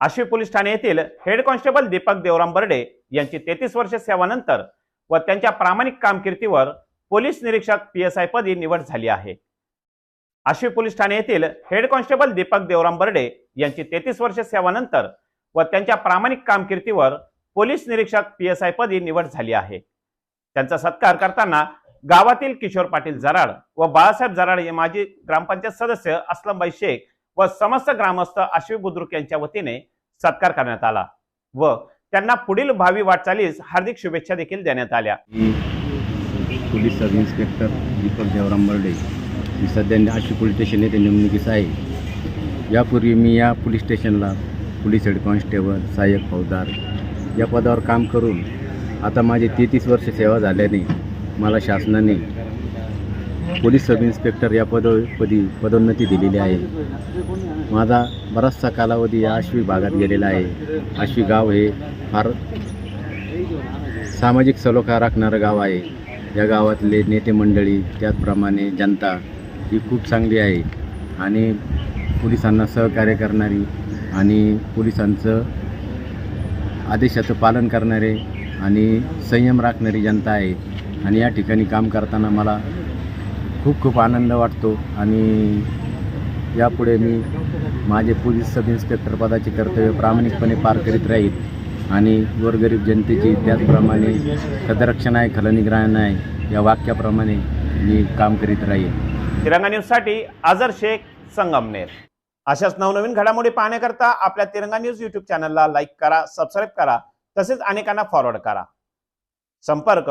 आशिव police ठाणे येथील head constable Deepak Devram Barde यांची तेहतीस वर्ष सेवानंतर व त्यांच्या प्रामाणिक कामगिरीवर पोलीस निरीक्षक पी एस आय पदी निवड झाली आहे. आशिव पोलीस ठाणे येथील हेड कॉन्स्टेबल दीपक देवराम बर्डे यांची तेहतीस वर्ष सेवानंतर व त्यांच्या प्रामाणिक कामगिरीवर पोलीस निरीक्षक पी एस आय पदी निवड झाली आहे. त्यांचा सत्कार करताना गावातील किशोर पाटील जराड व बाळासाहेब जराड हे माजी ग्रामपंचायत सदस्य असलमबाई शेख व समस्त ग्रामस्थ आश्वी बुद्रुक यांच्या वतीने सत्कार करण्यात आला व त्यांना पुढील भावी वाटचालीस हार्दिक शुभेच्छा देखील देण्यात आल्या. Police sub inspector Deepak Devram Barde मी सध्या आशी पोलीस स्टेशन येथे नेमणुकीस आहे. यापूर्वी मी या पोलीस स्टेशनला पोलीस हेड कॉन्स्टेबल सहाय्यक फौजदार या पदावर काम करून आता माझी तेहतीस वर्ष सेवा झाल्याने मला शासनाने पोलीस सब इन्स्पेक्टर या पदोपदी पदोन्नती दिलेली आहे. माझा बराचसा कालावधी या आश्वी भागात गेलेला आहे. आश्वी गाव हे फार सामाजिक सलोखा राखणारं गाव आहे. या गावातले नेते मंडळी त्याचप्रमाणे जनता ही खूप चांगली आहे. आणि पोलिसांना सहकार्य करणारी आणि पोलिसांचं आदेशाचं पालन करणारे आणि संयम राखणारी जनता आहे. आणि या ठिकाणी काम करताना मला खूप खूप आनंद वाटतो आणि यापुढे मी माझे पोलीस सब इन्स्पेक्टर पदाचे कर्तव्य प्रामाणिकपणे पार करीत राहील आणि गोरगरीब जनतेची त्याचप्रमाणे सदरक्षण आहे खलनिग्रहण आहे या वाक्याप्रमाणे मी काम करीत राहील. तिरंगा न्यूजसाठी आझर शेख संगमनेर. अशाच नवनवीन घडामोडी पाहण्याकरता आपल्या तिरंगा न्यूज यूट्यूब चॅनलला लाईक करा सबस्क्राईब करा तसेच अनेकांना फॉरवर्ड करा. संपर्क